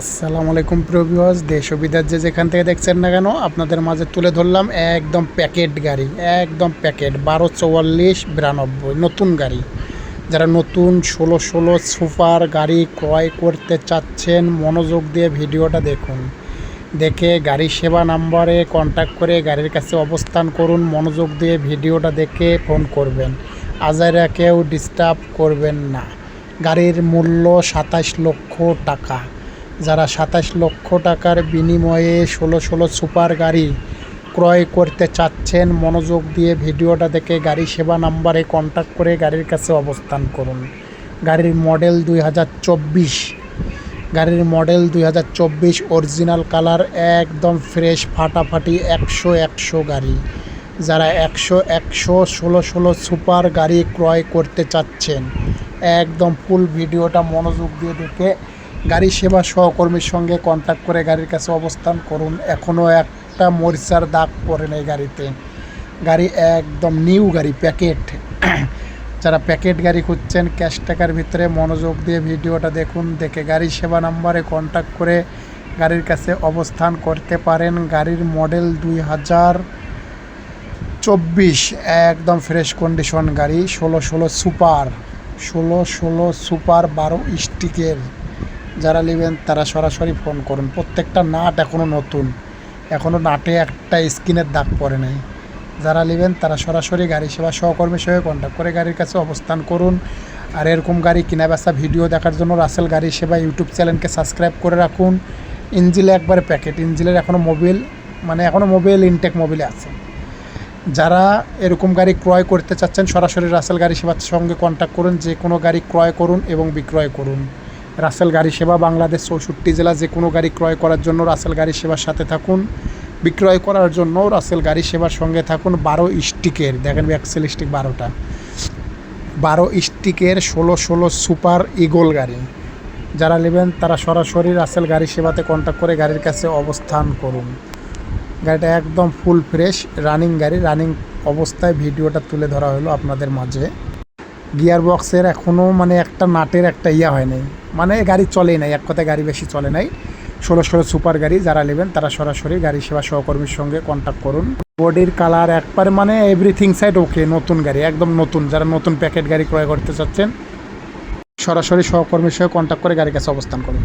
আসসালামু আলাইকুম প্রভিওস দেশ ও বিদেশ যে যেখান থেকে দেখছেন না কেন, আপনাদের মাঝে তুলে ধরলাম একদম প্যাকেট গাড়ি, একদম প্যাকেট বারো চৌয়াল্লিশ বিরানব্বই, নতুন গাড়ি। যারা নতুন ষোলো ষোলো সুপার গাড়ি ক্রয় করতে চাচ্ছেন, মনোযোগ দিয়ে ভিডিওটা দেখুন। দেখে গাড়ি সেবা নাম্বারে কন্ট্যাক্ট করে গাড়ির কাছে অবস্থান করুন, মনোযোগ দিয়ে ভিডিওটা দেখে ফোন করবেন। আজারা কেউ ডিস্টার্ব করবেন না। গাড়ির মূল্য সাতাশ লক্ষ টাকা। যারা সাতাশ লক্ষ টাকার বিনিময়ে ষোলো ষোলো সুপার গাড়ি ক্রয় করতে চাচ্ছেন, মনোযোগ দিয়ে ভিডিওটা দেখে গাড়ি সেবা নাম্বারে কন্ট্যাক্ট করে গাড়ির কাছে অবস্থান করুন। গাড়ির মডেল দুই হাজার চব্বিশ। গাড়ির মডেল দুই হাজার চব্বিশ অরিজিনাল কালার একদম ফ্রেশ ফাটাফাটি একশো একশো গাড়ি। যারা একশো একশো ষোলো ষোলো সুপার গাড়ি ক্রয় করতে চাচ্ছেন, একদম ফুল ভিডিওটা মনোযোগ দিয়ে দেখে গাড়ি সেবা সহকর্মীর সঙ্গে কন্ট্যাক্ট করে গাড়ির কাছে অবস্থান করুন। এখনও একটা মরিচার দাগ পড়ে নেই গাড়িতে। গাড়ি একদম নিউ গাড়ি প্যাকেট যারা প্যাকেট গাড়ি খুঁজছেন ক্যাশ টাকার ভিতরে মনোযোগ দিয়ে ভিডিওটা দেখুন। দেখে গাড়ি সেবা নাম্বারে কন্ট্যাক্ট করে গাড়ির কাছে অবস্থান করতে পারেন। গাড়ির মডেল দুই হাজার চব্বিশ, একদম ফ্রেশ কন্ডিশন গাড়ি, ষোলো ষোলো সুপার ষোলো ষোলো সুপার বারো স্টিকের যারা নেবেন তারা সরাসরি ফোন করুন। প্রত্যেকটা নাট এখনও নতুন। এখনও নাটে একটা স্কিনের দাগ পড়ে নাই। যারা নেবেন তারা সরাসরি গাড়ি সেবা সহকর্মীর সঙ্গে কন্ট্যাক্ট করে গাড়ির কাছে অবস্থান করুন। আর এরকম গাড়ি কিনা বেচা ভিডিও দেখার জন্য রাসেল গাড়ি সেবা ইউটিউব চ্যানেলকে সাবস্ক্রাইব করে রাখুন। ইঞ্জিলে একবার প্যাকেট, ইঞ্জিলের এখনও মোবিল মানে এখনও মোবিল, ইনটেক মোবিলে আছে। যারা এরকম গাড়ি ক্রয় করতে চাচ্ছেন, সরাসরি রাসেল গাড়ি সেবার সঙ্গে কন্ট্যাক্ট করুন। যে কোনো গাড়ি ক্রয় করুন এবং বিক্রয় করুন। রাসেল গাড়ি সেবা বাংলাদেশ চৌষট্টি জেলা যে কোনো গাড়ি ক্রয় করার জন্য রাসেল গাড়ি সেবার সাথে থাকুন। বিক্রয় করার জন্য রাসেল গাড়ি সেবার সঙ্গে থাকুন বারো স্টিকের। দেখেন এক্সেল স্টিক বারোটা। বারো স্টিকের ষোলো ষোলো সুপার ইগল গাড়ি। যারা নেবেন তারা সরাসরি রাসেল গাড়ি সেবাতে কন্ট্যাক্ট করে গাড়ির কাছে অবস্থান করুন। গাড়িটা একদম ফুল ফ্রেশ রানিং গাড়ি। রানিং অবস্থায় ভিডিওটা তুলে ধরা হলো আপনাদের মাঝে। গিয়ার বক্সের এখনও মানে একটা নাটের একটা ইয়া হয় নাই। মানে গাড়ি চলেই নাই, এক কথায় গাড়ি বেশি চলে নাই। ষোলো ষোলো সুপার গাড়ি যারা নেবেন তারা সরাসরি গাড়ি সেবা সহকর্মীর সঙ্গে কন্ট্যাক্ট করুন। বডির কালার একবার মানে এভরিথিং সাইড ওকে নতুন গাড়ি, একদম নতুন। যারা নতুন প্যাকেট গাড়ি ক্রয় করতে চাচ্ছেন, সরাসরি সহকর্মীর সঙ্গে কন্ট্যাক্ট করে গাড়ির কাছে অবস্থান করুন।